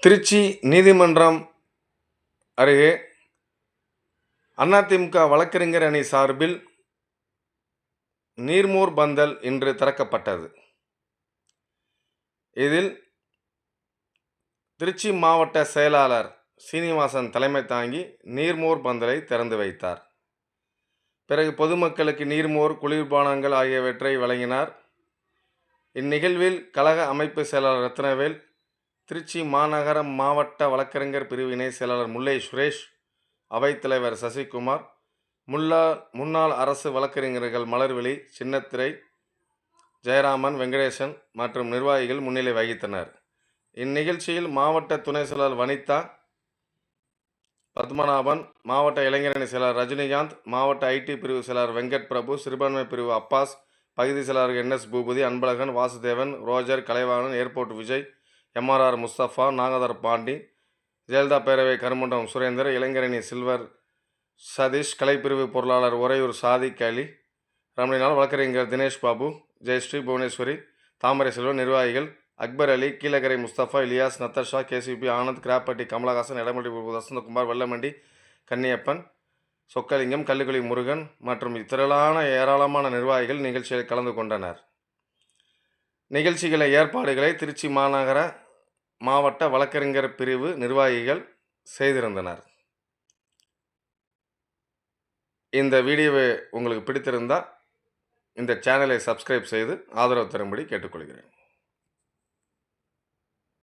திருச்சி நீதிமன்றம் அருகே அதிமுக வழக்கறிஞர் அணி சார்பில் நீர்மோர் பந்தல் இன்று திறக்கப்பட்டது. இதில் திருச்சி மாவட்ட செயலாளர் சீனிவாசன் தலைமை தாங்கி நீர்மோர் பந்தலை திறந்து வைத்தார். பிறகு பொதுமக்களுக்கு நீர்மோர் குளிர்பானங்கள் ஆகியவற்றை வழங்கினார். இந்நிகழ்வில் கழக அமைப்பு செயலாளர் ரத்னவேல் திருச்சி மாநகர மாவட்ட வழக்கறிஞர் பிரிவு இணை செயலாளர் முல்லை சுரேஷ் அவைத்தலைவர் சசிகுமார் முல்லா முன்னாள் அரசு வழக்கறிஞர்கள் மலர்விழி சின்னத்திரை ஜெயராமன் வெங்கடேசன் மற்றும் நிர்வாகிகள் முன்னிலை வகித்தனர். இந்நிகழ்ச்சியில் மாவட்ட துணை செயலாளர் வனிதா பத்மநாபன் மாவட்ட இளைஞரணி செயலாளர் ரஜினிகாந்த் மாவட்ட ஐடி பிரிவு செயலாளர் வெங்கட் பிரபு சிறுபான்மை பிரிவு அப்பாஸ் பகுதி செயலாளர் N S Bhupathi Anbazhagan Vasudevan Roger Kalaivanan airport Vijay MRR Mustafa Nagathar Pandi Jayalalithaa பேரவை கருமண்டம் சுரேந்தர் இளைஞரணி சில்வர் சதீஷ் கலைப்பிரிவு பொருளாளர் உறையூர் சாதிக் அலி ரமணினால் வழக்கறிஞர் தினேஷ் பாபு ஜெயஸ்ரீ புவனேஸ்வரி தாமரை செல்வன் நிர்வாகிகள் அக்பர் அலி கீழக்கரை முஸ்தபா இலியாஸ் நத்தர்ஷா கேசிபி ஆனந்த் கிராப்பட்டி கமலஹாசன் எடமட்டி வசந்தகுமார் வெள்ளமண்டி கன்னியப்பன் சொக்கலிங்கம் கல்லுக்குழி முருகன் மற்றும் திரளான ஏராளமான நிர்வாகிகள் நிகழ்ச்சியில் கலந்து கொண்டனர். நிகழ்ச்சிகளை ஏற்பாடுகளை திருச்சி மாநகர மாவட்ட வழக்கறிஞர் பிரிவு நிர்வாகிகள் செய்திருந்தனர். இந்த வீடியோவை உங்களுக்கு பிடித்திருந்தால் இந்த சேனலை சப்ஸ்கிரைப் செய்து ஆதரவு தரும்படி கேட்டுக்கொள்கிறேன்.